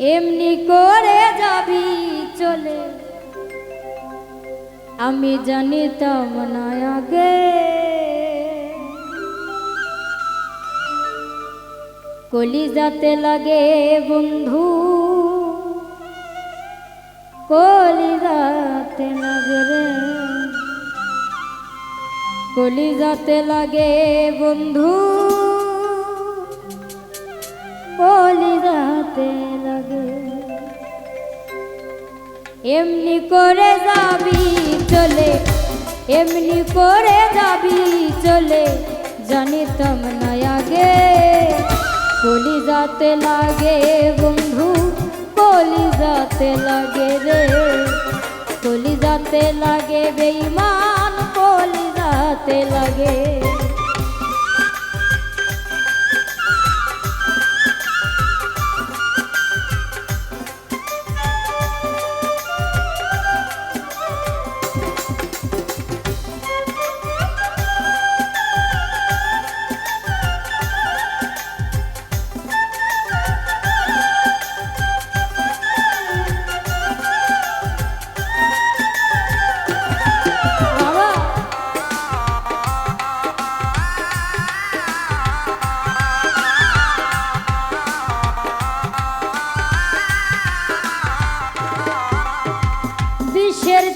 এমনি করে যাবি চলে। আমি জানিতাম না আগে। কলিজাতে লাগে বন্ধু, কলিজাতে লাগে রে। কলিজাতে লাগে বন্ধু। এমনি করে যাবি চলে, এমনি করে যাবি চলে জানিতাম না আগে কলিজাতে লাগে বন্ধু, কলিজাতে লাগে রে। কলিজাতে লাগে বেইমান কলিজাতে লাগে।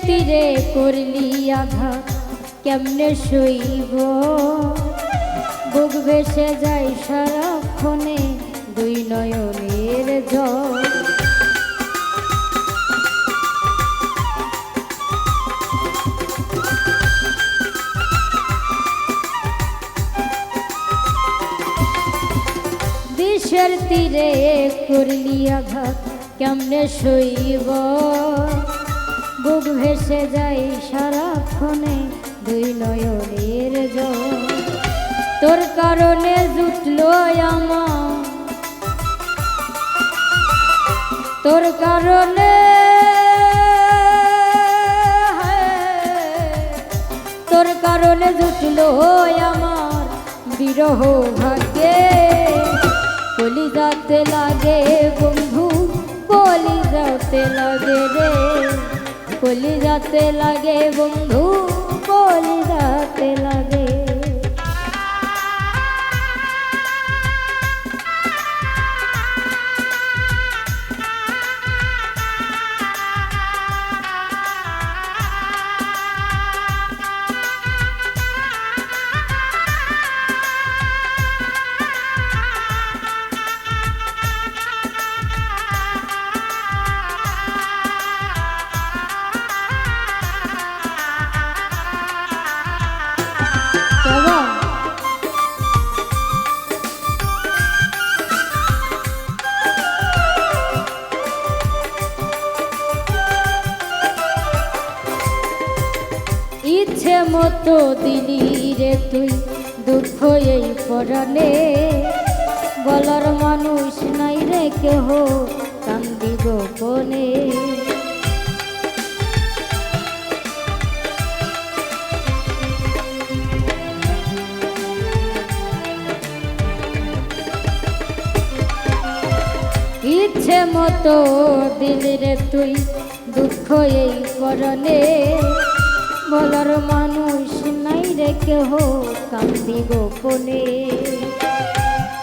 তীরে করলি আঘাত কেমনে সইব? বুক ভেসে যাই সারাক্ষণে দুই নয়নের জল। বিষের তীরে করলি আঘাত, কেমনে সইব? বুক ভেসে যাই সারাক্ষণে দুই নয়নের জল। তোর কারণে জুটলো আমার। তোর কারণে তোর কারণে জুটলো আমার বিরহ ভাগ্যে। বলি যাতে লাগে বন্ধু বলি যাতে লাগে রে। কলি যাতে লাগে বন্ধু কলি যাতে লাগে। মতো দিলি রে তুই দুঃখ এই পরাণে বলার মানুষ নাই রে কেহ কান্দি গোপনে। ইচ্ছে মতো দিলি রে তুই দুঃখ এই করণে বলার মানুষ নাই রে কেহ, কান্দি গোপনে।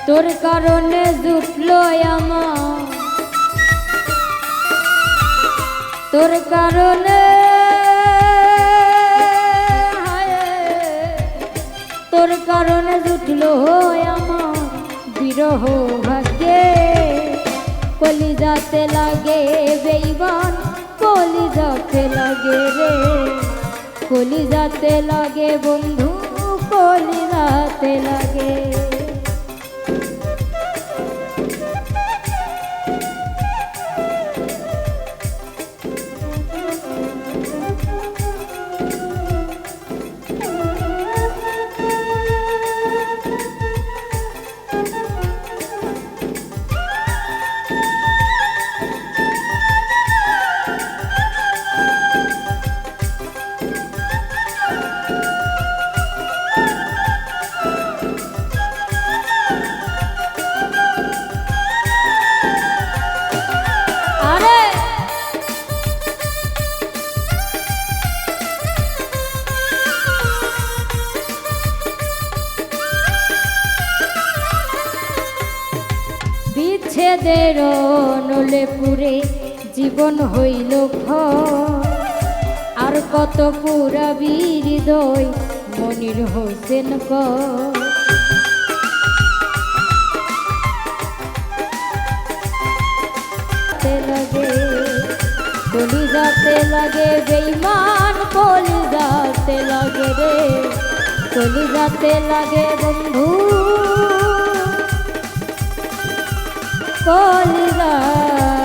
তোর কারণে জুটলো আমার। তোর কারণে তোর কারণে জুটলো আমার। বিরহ ভাগ্যে কলি যাতে লাগে বেইবান কলি যাতে লাগে রে। কলি যাতে লাগে বন্ধু কলি যাতে লাগে। বিচ্ছেদের নলে পুরে জীবন হইল। আর কত পুরা হৃদয় মনির হোসেন কর কলি যাতে লাগে বেইমান কলি যাতে লাগে রে কলি যাতে লাগে বন্ধু কলি যাতে লাগে